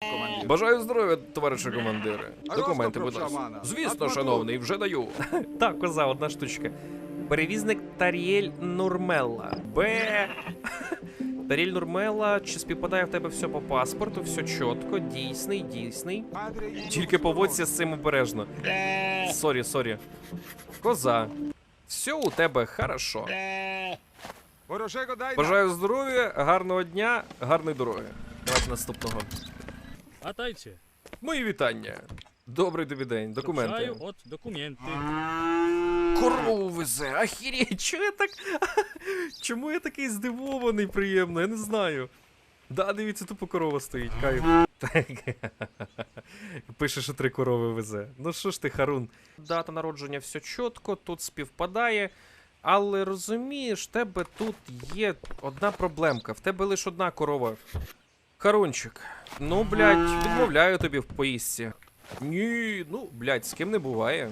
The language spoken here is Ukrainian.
командир. Бажаю здоров'я, товарише командире. Документи, будь ласка. Звісно, шановний, вже даю. Так, коза, одна штучка. Перевізник Таріель Нурмелла. Б. Таріель Нурмелла, чи співпадає в тебе все по паспорту, все чітко, дійсний, дійсний. Тільки поводься з цим обережно. Сорі, сорі. Коза. Все у тебе хорошо. Бажаю здоров'я, гарного дня, гарної дороги. Давайте наступного. Вітайте. Мої вітання. Добрий тобі день, документи. Вручаю от документи. Корову везе, ахірєть, чого я так. Чому я такий здивований приємно, я не знаю. Да, дивіться, тупо корова стоїть, кайф. Так. Пише, що три корови везе. Ну що ж ти, Харун? Дата народження все чітко, тут співпадає. Але розумієш, в тебе тут є одна проблемка. В тебе лише одна корова. Харунчик. Ну, блядь, відмовляю тобі в поїздці. Ні, ну, блядь, з ким не буває.